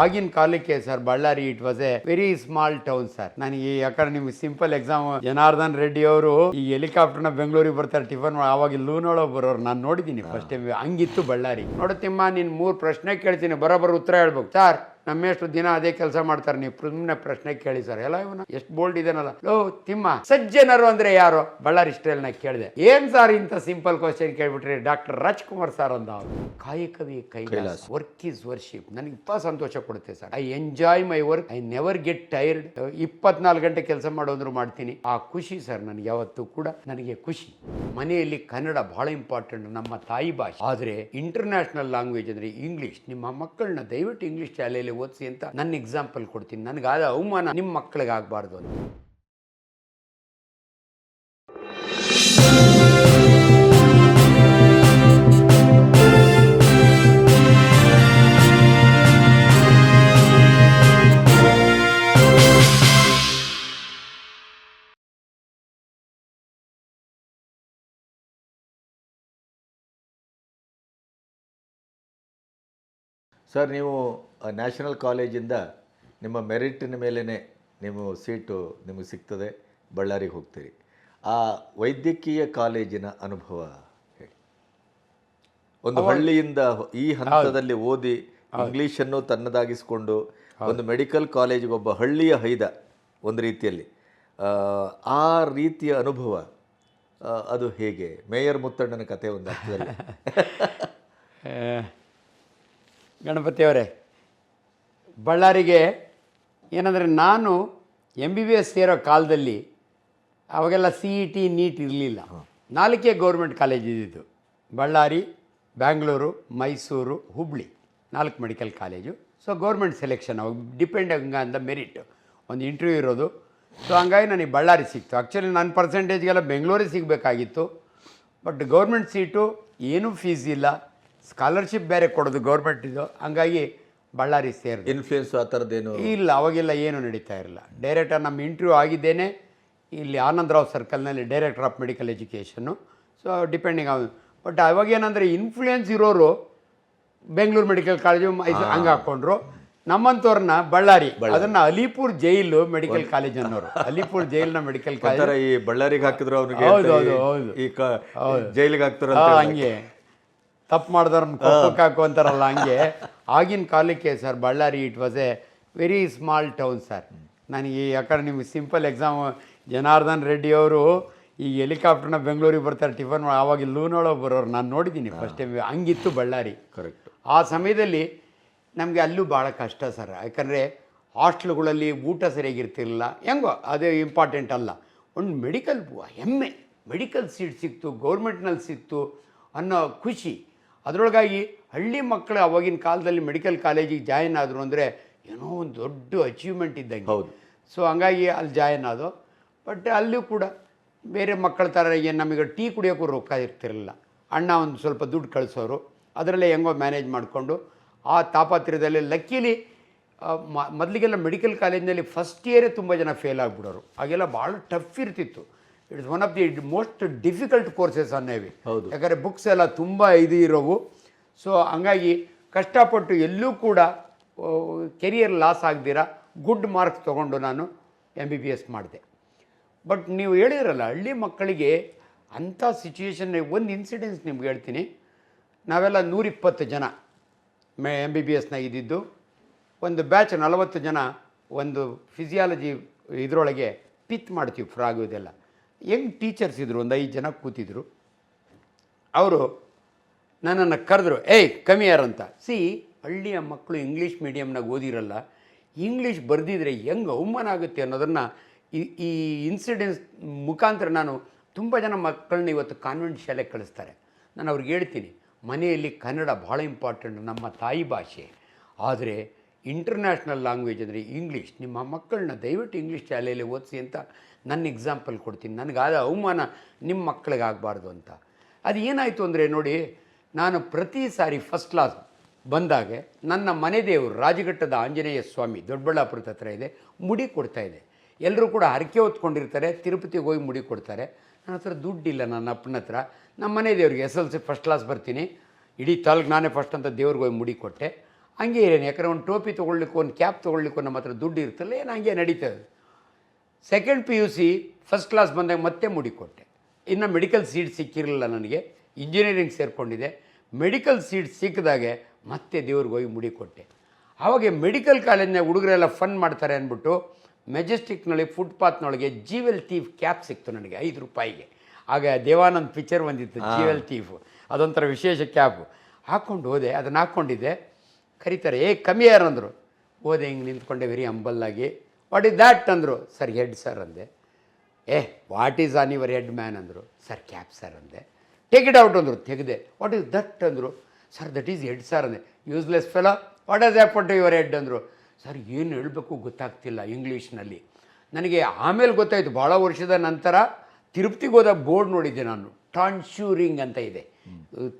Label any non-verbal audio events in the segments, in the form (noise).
ಆಗಿನ ಕಾಲಕ್ಕೆ sir Ballari it was a very small town sir ನನಗೆ ಯಾಕಂದ್ರೆ ನಿಮ್ಗೆ ಸಿಂಪಲ್ ಎಕ್ಸಾಮ್ ಜನಾರ್ದನ್ ರೆಡ್ಡಿ ಅವರು ಈ ಹೆಲಿಕಾಪ್ಟರ್ನ ಬೆಂಗಳೂರಿಗೆ ಬರ್ತಾರೆ ಟಿಫನ್ ಅವಾಗ ಲೂನೊಳಗೆ ಬರೋರು. ನಾನು ನೋಡಿದ್ದೀನಿ ಫಸ್ಟ್ ಟೈಮ್ ಹಂಗಿತ್ತು ಬಳ್ಳಾರಿ. ನೋಡುತ್ತಿಮ್ಮ ನಿನ್ ಮೂರು ಪ್ರಶ್ನೆ ಕೇಳ್ತೀನಿ. ಬರೋಬ್ಬರ ಉತ್ತರ ಹೇಳ್ಬೇಕು. ಸರ್ ನಮ್ಮೆಷ್ಟು ದಿನ ಅದೇ ಕೆಲಸ ಮಾಡ್ತಾರೆ. ನೀವು ಸುಮ್ಮನೆ ಪ್ರಶ್ನೆ ಕೇಳಿ ಸರ್. ಎಲ್ಲ ಇವನು ಎಷ್ಟು ಬೋಲ್ಡ್ ಇದೇನಲ್ಲ. ಲೋ ತಿಮ್ಮ ಸಜ್ಜನರು ಅಂದ್ರೆ ಯಾರು? ಬಳ್ಳಾರಿ ಸ್ಟೈಲ್ನ ಕೇಳಿದೆ. ಏನ್ ಸರ್ ಇಂಥ ಸಿಂಪಲ್ ಕ್ವಶನ್ ಕೇಳ್ಬಿಟ್ರಿ? ಡಾಕ್ಟರ್ ರಾಜ್ಕುಮಾರ್ ಸರ್ ಅಂದ ಕಾಯಿ ಕಾಯಕವಿ ಕೈಲಾಸ್. ವರ್ಕ್ ಈಸ್ ವರ್ಷಿಪ್ ನನಗೆ ಇಪ್ಪ ಸಂತೋಷ ಕೊಡುತ್ತೆ sir. I enjoy my work I never get tired ಇಪ್ಪತ್ನಾಲ್ಕು ಗಂಟೆ ಕೆಲಸ ಮಾಡೋದ್ರು ಮಾಡ್ತೀನಿ. ಆ ಖುಷಿ ಸರ್ ನನಗೆ ಯಾವತ್ತೂ ಕೂಡ ನನಗೆ ಖುಷಿ. ಮನೆಯಲ್ಲಿ ಕನ್ನಡ ಬಹಳ ಇಂಪಾರ್ಟೆಂಟ್ ನಮ್ಮ ತಾಯಿ ಭಾಷೆ. ಆದರೆ ಇಂಟರ್ನ್ಯಾಷನಲ್ ಲ್ಯಾಂಗ್ವೇಜ್ ಅಂದ್ರೆ ಇಂಗ್ಲಿಷ್ ನಿಮ್ಮ ಮಕ್ಕಳನ್ನ ದಯವಿಟ್ಟು ಇಂಗ್ಲಿಷ್ ಶಾಲೆಯಲ್ಲಿ ಓದಿಸಿ ಅಂತ ನನ್ನ ಎಕ್ಸಾಂಪಲ್ ಕೊಡ್ತೀನಿ. ನನಗಾದ ಅವಮಾನ ನಿಮ್ಮ ಮಕ್ಕಳಿಗೆ ಆಗಬಾರ್ದು ಅಂತ. ಸರ್ ನೀವು ನ್ಯಾಷನಲ್ ಕಾಲೇಜಿಂದ ನಿಮ್ಮ ಮೆರಿಟಿನ ಮೇಲೇ ನೀವು ಸೀಟು ನಿಮಗೆ ಸಿಗ್ತದೆ ಬಳ್ಳಾರಿಗೆ ಹೋಗ್ತೀರಿ. ಆ ವೈದ್ಯಕೀಯ ಕಾಲೇಜಿನ ಅನುಭವ ಹೇಳಿ. ಒಂದು ಹಳ್ಳಿಯಿಂದ ಈ ಹಂತದಲ್ಲಿ ಓದಿ ಇಂಗ್ಲೀಷನ್ನು ತನ್ನದಾಗಿಸಿಕೊಂಡು ಒಂದು ಮೆಡಿಕಲ್ ಕಾಲೇಜಿಗೆ ಒಬ್ಬ ಹಳ್ಳಿಯ ಹೈದ ಒಂದು ರೀತಿಯಲ್ಲಿ. ಆ, ರೀತಿಯ ಅನುಭವ ಅದು ಹೇಗೆ? ಮೇಯರ್ ಮುತ್ತಣ್ಣನ ಕಥೆ ಒಂದು ಅರ್ಥದಲ್ಲಿ (laughs) ಗಣಪತಿಯವರೇ ಬಳ್ಳಾರಿಗೆ ಏನಂದರೆ ನಾನು ಎಂ ಬಿ ಬಿ ಎಸ್ ಸೇರೋ ಕಾಲದಲ್ಲಿ ಅವಾಗೆಲ್ಲ ಸಿ ಇ ಟಿ ನೀಟ್ ಇರಲಿಲ್ಲ. ನಾಲ್ಕೇ ಗೌರ್ಮೆಂಟ್ ಕಾಲೇಜ್ ಇದ್ದಿದ್ದು. ಬಳ್ಳಾರಿ ಬ್ಯಾಂಗ್ಳೂರು ಮೈಸೂರು ಹುಬ್ಳಿ ನಾಲ್ಕು medical college. So government selection ಅವಾಗ ಡಿಪೆಂಡ್ ಹಂಗ ಅಂದ ಮೆರಿಟ್ ಒಂದು ಇಂಟರ್ವ್ಯೂ ಇರೋದು. ಸೊ ಹಂಗಾಗಿ ನನಗೆ ಬಳ್ಳಾರಿ ಸಿಕ್ತು. ಆ್ಯಕ್ಚುಲಿ ನನ್ನ ಪರ್ಸೆಂಟೇಜ್ಗೆಲ್ಲ ಬೆಂಗಳೂರಿಗೆ ಸಿಗಬೇಕಾಗಿತ್ತು. ಬಟ್ ಗೌರ್ಮೆಂಟ್ ಸೀಟು ಏನೂ ಫೀಸ್ ಇಲ್ಲ. ಸ್ಕಾಲರ್ಶಿಪ್ ಬೇರೆ ಕೊಡೋದು ಗೌರ್ಮೆಂಟಿದು. ಹಂಗಾಗಿ ಬಳ್ಳಾರಿ ಸೇರಿದೆ. ಇನ್ಫ್ಲೂಯೆನ್ಸ್ ಆ ಥರದ್ದೇನು ಇಲ್ಲ ಅವಾಗೆಲ್ಲ ಏನು ನಡೀತಾ ಇರಲಿಲ್ಲ ಡೈರೆಕ್ಟರ್ ನಮ್ಮ ಇಂಟರ್ವ್ಯೂ ಆಗಿದ್ದೇನೆ. ಇಲ್ಲಿ ಆನಂದರಾವ್ ಸರ್ಕಲ್ನಲ್ಲಿ ಡೈರೆಕ್ಟರ್ ಆಫ್ ಮೆಡಿಕಲ್ ಎಜುಕೇಷನ್ನು ಸೊ ಡಿಪೆಂಡಿಂಗ್ ಆನ್ ಬಟ್ ಅವಾಗ ಏನಂದರೆ ಇನ್ಫ್ಲೂಯೆನ್ಸ್ ಇರೋರು ಬೆಂಗಳೂರು ಮೆಡಿಕಲ್ ಕಾಲೇಜು ಮೈಸೂರು ಹಂಗೆ ಹಾಕ್ಕೊಂಡ್ರು ನಮ್ಮಂಥವ್ರನ್ನ ಬಳ್ಳಾರಿ ಅದನ್ನ ಅಲಿಪುರ್ ಜೈಲು ಮೆಡಿಕಲ್ ಕಾಲೇಜ್ ಅನ್ನೋರು. ಅಲಿಪುರ್ ಜೈಲ್ನ ಮೆಡಿಕಲ್ ಕಾಲೇಜ್ ಈ ಬಳ್ಳಾರಿಗೆ ಹಾಕಿದ್ರು ಅವ್ರಿಗೆ ಹೌದು, ಹೌದು, ಹೌದು. ಈ ಜೈಲಿಗೆ ಹಾಕ್ತಾರ ಹಂಗೆ. ತಪ್ಪು ಮಾಡಿದವ್ರನ್ನ ಕೊಪ್ಪಕ್ಕೆ ಹಾಕು ಅಂತಾರಲ್ಲ ಹಂಗೆ. ಆಗಿನ ಕಾಲಕ್ಕೆ sir Ballari it was a very small town sir ನನಗೆ ಯಾಕಂದ್ರೆ ನಿಮ್ಗೆ ಸಿಂಪಲ್ ಎಕ್ಸಾಮ್ ಜನಾರ್ದನ್ ರೆಡ್ಡಿ ಅವರು ಈ ಹೆಲಿಕಾಪ್ಟರ್ನ ಬೆಂಗಳೂರಿಗೆ ಬರ್ತಾರೆ ಟಿಫನ್ ಆವಾಗ ಲೂನೊಳಗೆ ಬರೋರು ನಾನು ನೋಡಿದ್ದೀನಿ ಫಸ್ಟ್ ಟೈಮ್ ಹಂಗಿತ್ತು ಬಳ್ಳಾರಿ. ಕರೆಕ್ಟ್ ಆ ಸಮಯದಲ್ಲಿ ನಮಗೆ ಅಲ್ಲೂ ಭಾಳ ಕಷ್ಟ ಸರ್ ಯಾಕಂದರೆ ಹಾಸ್ಟ್ಲುಗಳಲ್ಲಿ ಊಟ ಸರಿಯಾಗಿರ್ತಿರಲಿಲ್ಲ. ಹೆಂಗೋ ಅದೇ ಇಂಪಾರ್ಟೆಂಟ್ ಅಲ್ಲ. ಒಂದು ಮೆಡಿಕಲ್ ಹೆಮ್ಮೆ. ಮೆಡಿಕಲ್ ಸೀಟ್ ಸಿಕ್ತು ಗೌರ್ಮೆಂಟ್ನಲ್ಲಿ ಸಿಕ್ತು ಅನ್ನೋ ಖುಷಿ. ಅದರೊಳಗಾಗಿ ಹಳ್ಳಿ ಮಕ್ಕಳು ಅವಾಗಿನ ಕಾಲದಲ್ಲಿ ಮೆಡಿಕಲ್ ಕಾಲೇಜಿಗೆ ಜಾಯಿನ್ ಆದರು ಅಂದರೆ ಏನೋ ಒಂದು ದೊಡ್ಡ ಅಚೀವ್ಮೆಂಟ್ ಇದ್ದಂಗೆ. ಹೌದು. ಸೊ ಹಂಗಾಗಿ ಅಲ್ಲಿ ಜಾಯಿನ್ ಆದೋ. ಬಟ್ ಅಲ್ಲೂ ಕೂಡ ಬೇರೆ ಮಕ್ಕಳ ಥರ ಏನು ನಮಗೆ ಟೀ ಕುಡಿಯೋಕ್ಕೂ ರೊಕ್ಕ ಇರ್ತಿರಲಿಲ್ಲ. ಅಣ್ಣ ಒಂದು ಸ್ವಲ್ಪ ದುಡ್ಡು ಕಳಿಸೋರು. ಅದರಲ್ಲೇ ಹೆಂಗೋ ಮ್ಯಾನೇಜ್ ಮಾಡಿಕೊಂಡು ಆ ತಾಪತ್ರ್ಯದಲ್ಲಿ ಲಕ್ಕಿಲಿ ಮೊದಲಿಗೆಲ್ಲ ಮೆಡಿಕಲ್ ಕಾಲೇಜಿನಲ್ಲಿ ಫಸ್ಟ್ ಇಯರೇ ತುಂಬ ಜನ ಫೇಲ್ ಆಗಿಬಿಡೋರು. ಹಾಗೆಲ್ಲ ಭಾಳ ಟಫ್ ಇರ್ತಿತ್ತು. It's one of the most difficult courses ಅನ್ನೇವಿ ಹೌದು. ಯಾಕಂದರೆ ಬುಕ್ಸ್ ಎಲ್ಲ ತುಂಬ ಇದು ಇರೋವು. ಸೊ ಹಂಗಾಗಿ ಕಷ್ಟಪಟ್ಟು ಎಲ್ಲೂ ಕೂಡ ಕೆರಿಯರ್ ಲಾಸ್ ಆಗದಿರ ಗುಡ್ ಮಾರ್ಕ್ಸ್ ತೊಗೊಂಡು ನಾನು ಎಂ ಬಿ ಬಿ ಎಸ್ ಮಾಡಿದೆ. ಬಟ್ ನೀವು ಹೇಳಿದ್ರಲ್ಲ ಹಳ್ಳಿ ಮಕ್ಕಳಿಗೆ ಅಂಥ ಸಿಚುಯೇಷನ್ ಒಂದು ಇನ್ಸಿಡೆನ್ಸ್ ನಿಮ್ಗೆ ಹೇಳ್ತೀನಿ. ನಾವೆಲ್ಲ ನೂರಿಪ್ಪತ್ತು ಜನ ಮೆ ಎಂ ಬಿ ಬಿ ಎಸ್ನ ಇದ್ದಿದ್ದು. ಒಂದು ಬ್ಯಾಚ್ ನಲವತ್ತು ಜನ ಒಂದು ಫಿಸಿಯಾಲಜಿ ಇದರೊಳಗೆ ಪಿತ್ ಮಾಡ್ತೀವಿ ಫ್ರಾಗ್ ಇದೆಲ್ಲ. ಹೆಂಗ್ ಟೀಚರ್ಸ್ ಇದ್ದರು ಒಂದು ಐದು ಜನ ಕೂತಿದ್ರು. ಅವರು ನನ್ನನ್ನು ಕರೆದ್ರು, ಏಯ್ ಕಮಿಯರ್ ಯಾರಂತ ಸಿ ಹಳ್ಳಿಯ ಮಕ್ಕಳು ಇಂಗ್ಲೀಷ್ ಮೀಡಿಯಮ್ನಾಗ ಓದಿರಲ್ಲ. ಇಂಗ್ಲೀಷ್ ಬರೆದಿದ್ರೆ ಹೆಂಗೆ ಅವಮಾನ ಆಗುತ್ತೆ ಅನ್ನೋದನ್ನು ಈ ಈ ಇನ್ಸಿಡೆನ್ಸ್ ಮುಖಾಂತರ ನಾನು ತುಂಬ ಜನ ಮಕ್ಕಳನ್ನ ಇವತ್ತು ಕಾನ್ವೆಂಟ್ ಶಾಲೆಗೆ ಕಳಿಸ್ತಾರೆ. ನಾನು ಅವ್ರಿಗೆ ಹೇಳ್ತೀನಿ, ಮನೆಯಲ್ಲಿ ಕನ್ನಡ ಭಾಳ ಇಂಪಾರ್ಟೆಂಟ್ ನಮ್ಮ ತಾಯಿ ಭಾಷೆ. ಆದರೆ ಇಂಟರ್ನ್ಯಾಷನಲ್ ಲ್ಯಾಂಗ್ವೇಜ್ ಅಂದರೆ ಇಂಗ್ಲೀಷ್ ನಿಮ್ಮ ಮಕ್ಕಳನ್ನ ದಯವಿಟ್ಟು ಇಂಗ್ಲೀಷ್ ಶಾಲೆಯಲ್ಲಿ ಓದಿಸಿ ಅಂತ ನನ್ನ ಎಕ್ಸಾಂಪಲ್ ಕೊಡ್ತೀನಿ. ನನಗಾದ ಅವಮಾನ ನಿಮ್ಮ ಮಕ್ಕಳಿಗೆ ಆಗಬಾರ್ದು ಅಂತ. ಅದು ಏನಾಯಿತು ಅಂದರೆ ನೋಡಿ, ನಾನು ಪ್ರತಿ ಸಾರಿ ಫಸ್ಟ್ ಕ್ಲಾಸ್ ಬಂದಾಗ ನನ್ನ ಮನೆ ದೇವರು ರಾಜಘಟ್ಟದ ಆಂಜನೇಯ ಸ್ವಾಮಿ, ದೊಡ್ಡಬಳ್ಳಾಪುರದ ಹತ್ರ ಇದೆ, ಮುಡಿ ಕೊಡ್ತಾ ಇದೆ. ಎಲ್ಲರೂ ಕೂಡ ಹರಕೆ ಹೊತ್ಕೊಂಡಿರ್ತಾರೆ, ತಿರುಪತಿಗೆ ಹೋಗಿ ಮುಡಿ ಕೊಡ್ತಾರೆ. ನನ್ನ ಹತ್ರ ದುಡ್ಡಿಲ್ಲ ನನ್ನ ಅಪ್ಪನ ಹತ್ರ. ನಮ್ಮ ಮನೆ ದೇವ್ರಿಗೆ S L C first class ಬರ್ತೀನಿ. ಇಡೀ ತಾಲೂಕು ನಾನೇ ಫಸ್ಟ್ ಅಂತ ದೇವ್ರಿಗೆ ಹೋಗಿ ಮುಡಿ ಕೊಟ್ಟೆ. ಹಂಗೆ ಇರೇನು? ಯಾಕಂದರೆ ಒಂದು ಟೋಪಿ ತೊಗೊಳ್ಲಿಕ್ಕೆ ಒಂದು ಕ್ಯಾಪ್ ತೊಗೊಳ್ಲಿಕ್ಕೂ ನಮ್ಮ ಹತ್ರ ದುಡ್ಡು ಇರ್ತಲ್ಲ ಏನು ಹಂಗೆ ನಡೀತದೆ second P U C first class ಬಂದಾಗ ಮತ್ತೆ ಮುಡಿಕೊಟ್ಟೆ. ಇನ್ನು ಮೆಡಿಕಲ್ ಸೀಟ್ ಸಿಕ್ಕಿರಲಿಲ್ಲ ನನಗೆ. ಇಂಜಿನಿಯರಿಂಗ್ ಸೇರಿಕೊಂಡಿದ್ದೆ. ಮೆಡಿಕಲ್ ಸೀಟ್ ಸಿಕ್ಕಿದಾಗೆ ಮತ್ತೆ ದೇವ್ರಿಗೆ ಹೋಗಿ ಮುಡಿಕೊಟ್ಟೆ. ಆವಾಗ ಮೆಡಿಕಲ್ ಕಾಲೇಜ್ನಾಗ ಹುಡುಗರೆಲ್ಲ ಫನ್ ಮಾಡ್ತಾರೆ ಅಂದ್ಬಿಟ್ಟು ಮೆಜೆಸ್ಟಿಕ್ನೊಳಗೆ ಫುಟ್ಪಾತ್ನೊಳಗೆ ಜೀವೆಲ್ ತೀಫ್ ಕ್ಯಾಪ್ ಸಿಕ್ತು ನನಗೆ ಐದು ರೂಪಾಯಿಗೆ. ಆಗ ದೇವಾನಂದ್ ಪಿಕ್ಚರ್ ಬಂದಿತ್ತು ಜೀವೆಲ್ ತೀಫ್ ಅದೊಂಥರ ವಿಶೇಷ ಕ್ಯಾಪು ಹಾಕ್ಕೊಂಡು ಹೋದೆ ಅದನ್ನು ಹಾಕ್ಕೊಂಡಿದ್ದೆ. ಕರೀತಾರೆ ಏ ಕಮ್ಮಿ ಯಾರು? ಅಂದರು. ಓದೆ ಹಿಂಗೆ ನಿಂತ್ಕೊಂಡೆ ವೆರಿ ಅಂಬಲ್ಲಾಗಿ ವಾಟ್ ಇಸ್ ದ್ಯಾಟ್ ಅಂದರು. ಸರ್ ಹೆಡ್ ಸರ್ ಅಂದೆ. ಏ what is on your head man ಅಂದರು. ಸರ್ ಕ್ಯಾಪ್ ಸರ್ ಅಂದೆ. ಟೇಕ್ ಇಟ್ ಔಟ್ ಅಂದರು. ತೆಗೆದೆ. ವಾಟ್ ಈಸ್ ದಟ್ ಅಂದರು. Sir that is head sir ಅಂದೆ. Useless fellow what has happen to your head ಅಂದರು. Sir ಏನು ಹೇಳಬೇಕು ಗೊತ್ತಾಗ್ತಿಲ್ಲ ಇಂಗ್ಲೀಷ್ನಲ್ಲಿ ನನಗೆ ಆಮೇಲೆ ಗೊತ್ತಾಯಿತು ಭಾಳ ವರ್ಷದ ನಂತರ ತಿರುಪ್ತಿಗೆ ಹೋದ ಬೋರ್ಡ್ ನೋಡಿದ್ದೆ ನಾನು. ಟಾನ್ಶೂರಿಂಗ್ ಅಂತ ಇದೆ.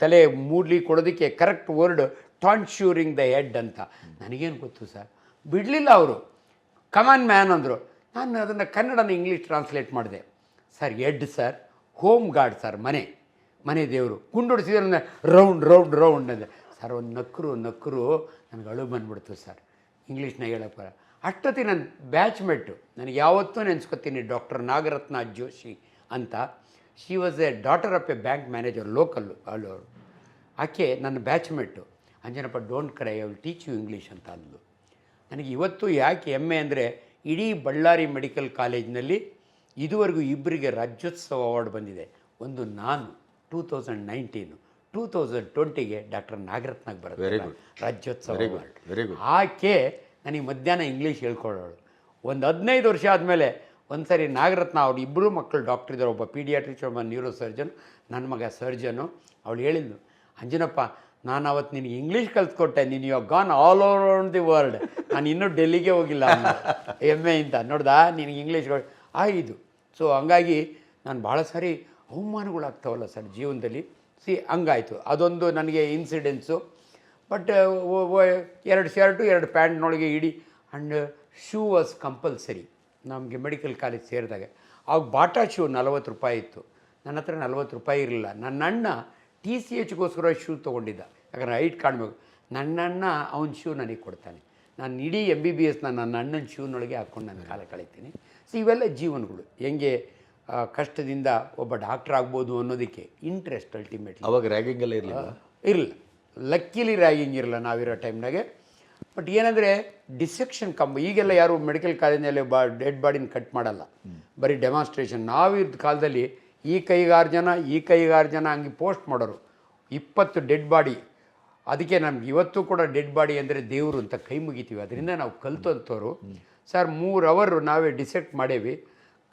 ತಲೆ ಮೂಡ್ಲಿ ಕೊಡೋದಕ್ಕೆ correct word tonsuring the head ಅಂತ. ನನಗೇನು ಗೊತ್ತು ಸರ್? ಬಿಡಲಿಲ್ಲ ಅವರು. ಕಮಾನ್ ಮ್ಯಾನ್ ಅಂದರು. ನಾನು ಅದನ್ನು ಕನ್ನಡನ ಇಂಗ್ಲೀಷ್ ಟ್ರಾನ್ಸ್ಲೇಟ್ ಮಾಡಿದೆ. Sir head sir home guard sir, ಮನೆ. ಮನೆ ದೇವರು. ಗುಂಡೊಡಿಸಿದ್ರೆ ರೌಂಡ್ ರೌಂಡ್ ರೌಂಡ್ ಅಂದರೆ ಸರ್, ಒಂದು ನಕ್ರು ನಕ್ರು ನನಗೆ ಅಳು ಬಂದ್ಬಿಡ್ತು ಸರ್. ಇಂಗ್ಲೀಷ್ನ ಹೇಳಪ್ಪ ಅಷ್ಟೊತ್ತಿ ನನ್ನ ಬ್ಯಾಚ್ಮೆಟ್ಟು ನನಗೆ ಯಾವತ್ತೂ ನೆನೆಸ್ಕೊತೀನಿ ಡಾಕ್ಟರ್ ನಾಗರತ್ನ ಜೋಶಿ ಅಂತ. She was a daughter of a bank manager local ಅವರು ಆಕೆ ನನ್ನ batchmate Anjanappa don't cry I will teach you English ಅಂತ ಅಂದ್ಲು. ನನಗೆ ಇವತ್ತು ಯಾಕೆ ಹೆಮ್ಮೆ ಅಂದರೆ ಇಡೀ ಬಳ್ಳಾರಿ ಮೆಡಿಕಲ್ ಕಾಲೇಜಿನಲ್ಲಿ ಇದುವರೆಗೂ ಇಬ್ಬರಿಗೆ ರಾಜ್ಯೋತ್ಸವ ಅವಾರ್ಡ್ ಬಂದಿದೆ. ಒಂದು ನಾನು two thousand nineteen two thousand ಟ್ವೆಂಟಿಗೆ doctor ನಾಗರತ್ನಾಗ್ ಬರುತ್ತೆ ರಾಜ್ಯೋತ್ಸವ ಅವಾರ್ಡ್. ಆಕೆ ನನಗೆ ಮಧ್ಯಾಹ್ನ ಇಂಗ್ಲೀಷ್ ಹೇಳ್ಕೊಡೋಳು. ಒಂದು ಹದಿನೈದು ವರ್ಷ ಆದಮೇಲೆ ಒಂದು ಸರಿ ನಾಗರತ್ನ ಅವ್ರು ಇಬ್ಬರು ಮಕ್ಕಳು ಡಾಕ್ಟ್ರ್ ಇದ್ದಾರೆ ಒಬ್ಬ ಪೀಡಿಯಾಟ್ರಿಕ್ ಒಬ್ಬ ನ್ಯೂರೋ ಸರ್ಜನ್ ನನ್ನ ಮಗ ಸರ್ಜನು ಅವಳು ಹೇಳಿದ್ಲು ಅಂಜನಪ್ಪ ನಾನು ಅವತ್ತು ನಿನಗೆ ಇಂಗ್ಲೀಷ್ ಕಲ್ತ್ಕೊಟ್ಟೆ ನೀನು you gone all over the world ನಾನು ಇನ್ನೂ ಡೆಲ್ಲಿಗೆ ಹೋಗಿಲ್ಲ ಎಂ ಎ ಇಂದ ನೋಡ್ದಾ ನಿನಗೆ ಇಂಗ್ಲೀಷ್ ಆಯಿತು. ಸೊ ಹಂಗಾಗಿ ನಾನು ಭಾಳ ಸಾರಿ ಅವಮಾನಗಳಾಗ್ತಾವಲ್ಲ ಸರ್ ಜೀವನದಲ್ಲಿ. ಸಿ ಹಂಗಾಯಿತು. ಅದೊಂದು ನನಗೆ ಇನ್ಸಿಡೆನ್ಸು ಬಟ್ ಎರಡು ಶರ್ಟು ಎರಡು ಪ್ಯಾಂಟ್ನೊಳಗೆ ಇಡಿ. ಆ್ಯಂಡ್ ಶೂ ವಾಸ್ ಕಂಪಲ್ಸರಿ ನಮಗೆ ಮೆಡಿಕಲ್ ಕಾಲೇಜ್ ಸೇರಿದಾಗ. ಆವಾಗ ಬಾಟಾ ಶೂ ನಲವತ್ತು ರೂಪಾಯಿ ಇತ್ತು. ನನ್ನ ಹತ್ರ ನಲ್ವತ್ತು ರೂಪಾಯಿ ಇರಲಿಲ್ಲ. ನನ್ನ ಅಣ್ಣ ಟಿ ಸಿ ಎಚ್ಗೋಸ್ಕರ ಶೂ ತೊಗೊಂಡಿದ್ದ. ಯಾಕಂದರೆ ಹೈಟ್ ಕಾಣಬೇಕು ನನ್ನ ಅಣ್ಣ ಅವನ ಶೂ ನನಗೆ ಕೊಡ್ತಾನೆ. ನಾನು ಇಡೀ ಎಂ ಬಿ ಬಿ ಎಸ್ನ ನನ್ನ ಅಣ್ಣನ ಶೂನೊಳಗೆ ಹಾಕ್ಕೊಂಡು ನಾನು ಕಾಲ ಕಳೀತೀನಿ. ಸೊ ಇವೆಲ್ಲ ಜೀವನಗಳು. ಹೆಂಗೆ ಕಷ್ಟದಿಂದ ಒಬ್ಬ ಡಾಕ್ಟ್ರ್ ಆಗ್ಬೋದು ಅನ್ನೋದಕ್ಕೆ ಇಂಟ್ರೆಸ್ಟ್ ಅಲ್ಟಿಮೇಟ್ಲಿ ಅವಾಗ ರ್ಯಾಗಿಂಗ್ ಎಲ್ಲ ಇರಲಿಲ್ಲ? ಇರಲಿಲ್ಲ. ಲಕ್ಕಿಲಿ ರ್ಯಾಗಿಂಗ್ ಇರಲ್ಲ ನಾವಿರೋ ಟೈಮ್ನಾಗೆ ಬಟ್ ಏನಂದರೆ ಡಿಸೆಕ್ಷನ್ ಕಮ್ಮಿ ಈಗೆಲ್ಲ ಯಾರು ಮೆಡಿಕಲ್ ಕಾಲೇಜಿನಲ್ಲಿ ಬಾ ಡೆಡ್ ಬಾಡಿನ ಕಟ್ ಮಾಡಲ್ಲ. ಬರೀ ಡೆಮಾನ್ಸ್ಟ್ರೇಷನ್ ನಾವಿದ್ದ ಕಾಲದಲ್ಲಿ ಈ ಕೈಗಾರು ಜನ ಈ ಕೈಗಾರು ಜನ ಹಂಗೆ ಪೋಸ್ಟ್ ಮಾಡೋರು. ಇಪ್ಪತ್ತು ಡೆಡ್ ಬಾಡಿ. ಅದಕ್ಕೆ ನಮ್ಗೆ ಇವತ್ತು ಕೂಡ ಡೆಡ್ ಬಾಡಿ ಅಂದರೆ ದೇವರು ಅಂತ ಕೈ ಮುಗಿತೀವಿ. ಅದರಿಂದ ನಾವು ಕಲ್ತಂಥವ್ರು. ಸರ್, ಮೂರು ಅವರು ನಾವೇ ಡಿಸೆಕ್ಟ್ ಮಾಡೇವಿ.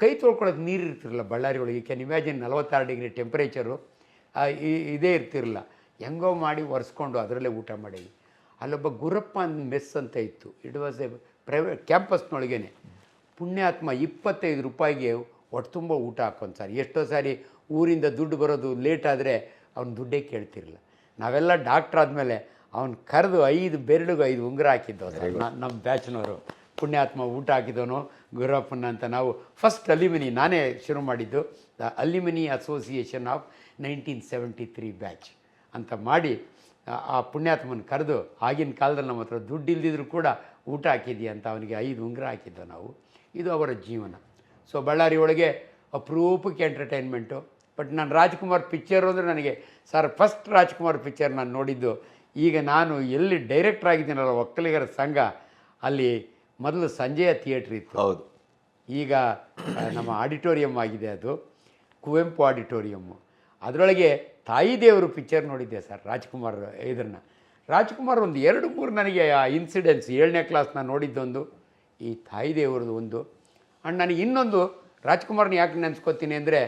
ಕೈ ತೊಳ್ಕೊಳ್ಳೋದು ನೀರು ಇರ್ತಿರಲ್ಲ ಬಳ್ಳಾರಿ ಒಳಗೆ ಕ್ಯಾನ್ ಇಮ್ಯಾಜಿನ್ ನಲವತ್ತಾರು ಡಿಗ್ರಿ ಟೆಂಪ್ರೇಚರು ಇದೇ ಇರ್ತಿರಲ್ಲ ಹೆಂಗೋ ಮಾಡಿ ಒರೆಸ್ಕೊಂಡು ಅದರಲ್ಲೇ ಊಟ ಮಾಡೇವಿ. ಅಲ್ಲೊಬ್ಬ ಗುರಪ್ಪ ಅಂದ ಮೆಸ್ ಅಂತ ಇತ್ತು. ಇಟ್ ವಾಸ್ ಎ ಪ್ರೈವೇಟ್ ಕ್ಯಾಂಪಸ್ನೊಳಗೇನೆ ಪುಣ್ಯಾತ್ಮ ಇಪ್ಪತ್ತೈದು ರೂಪಾಯಿಗೆ ಒಟ್ಟು ತುಂಬ ಊಟ ಹಾಕೊಂಡು ಸರ್. ಎಷ್ಟೋ ಸಾರಿ ಊರಿಂದ ದುಡ್ಡು ಬರೋದು ಲೇಟ್ ಆದರೆ ಅವ್ನು ದುಡ್ಡೇ ಕೇಳ್ತಿರಲಿಲ್ಲ. ನಾವೆಲ್ಲ ಡಾಕ್ಟ್ರ್ ಆದಮೇಲೆ ಅವ್ನು ಕರೆದು ಐದು ಬೆರಳಿಗೂ ಐದು ಉಂಗುರ ಹಾಕಿದ್ದೋ ಸರ್. ನಮ್ಮ ಬ್ಯಾಚ್ನವರು ಪುಣ್ಯಾತ್ಮ ಊಟ ಹಾಕಿದವನು ಗುರಪ್ಪನ ಅಂತ ನಾವು ಫಸ್ಟ್ ಅಲ್ಯುಮಿನಿ ನಾನೇ ಶುರು ಮಾಡಿದ್ದು. The alumni association of nineteen seventy three batch ಅಂತ ಮಾಡಿ ಆ- ಆ ಪುಣ್ಯಾತ್ಮನ ಕರೆದು ಆಗಿನ ಕಾಲದಲ್ಲಿ ನಮ್ಮ ಹತ್ರ ದುಡ್ಡು ಇಲ್ದಿದ್ರು ಕೂಡ ಊಟ ಹಾಕಿದೀಯ ಅಂತ ಅವನಿಗೆ ಐದು ಉಂಗುರ ಹಾಕಿದ್ದೋ ನಾವು. ಇದು ಅವರ ಜೀವನ. ಸೊ ಬಳ್ಳಾರಿ ಒಳಗೆ ಅಪರೂಪಕ್ಕೆ ಎಂಟರ್ಟೈನ್ಮೆಂಟು ಬಟ್ ನಾನು ರಾಜ್ಕುಮಾರ್ ಪಿಕ್ಚರು ಅಂದರೆ ನನಗೆ ಸರ್ ಫಸ್ಟ್ ರಾಜ್ಕುಮಾರ್ ಪಿಕ್ಚರ್ ನಾನು ನೋಡಿದ್ದು ಈಗ ನಾನು ಎಲ್ಲಿ ಡೈರೆಕ್ಟರ್ ಆಗಿದ್ದೀನಲ್ಲ ಒಕ್ಕಲಿಗರ ಸಂಘ ಅಲ್ಲಿ ಮೊದಲು ಸಂಜೆಯ ಥಿಯೇಟ್ರ್ ಇತ್ತು. ಹೌದು. ಈಗ ನಮ್ಮ ಆಡಿಟೋರಿಯಂ ಆಗಿದೆ ಅದು ಕುವೆಂಪು ಆಡಿಟೋರಿಯಮ್ಮು ಅದರೊಳಗೆ ತಾಯಿ ದೇವರು ಪಿಕ್ಚರ್ ನೋಡಿದ್ದೆ ಸರ್ ರಾಜ್ಕುಮಾರ್ ಇದನ್ನು ರಾಜ್ಕುಮಾರ್ ಒಂದು ಎರಡು ಮೂರು ನನಗೆ ಆ ಇನ್ಸಿಡೆನ್ಸ್ ಏಳನೇ ಕ್ಲಾಸ್ನ ನೋಡಿದ್ದೊಂದು ಈ ತಾಯಿ ದೇವ್ರದ್ದು ಒಂದು. ಆ್ಯಂಡ್ ನನಗೆ ಇನ್ನೊಂದು ರಾಜ್ಕುಮಾರ್ನ ಯಾಕೆ ನೆನೆಸ್ಕೋತೀನಿ ಅಂದರೆ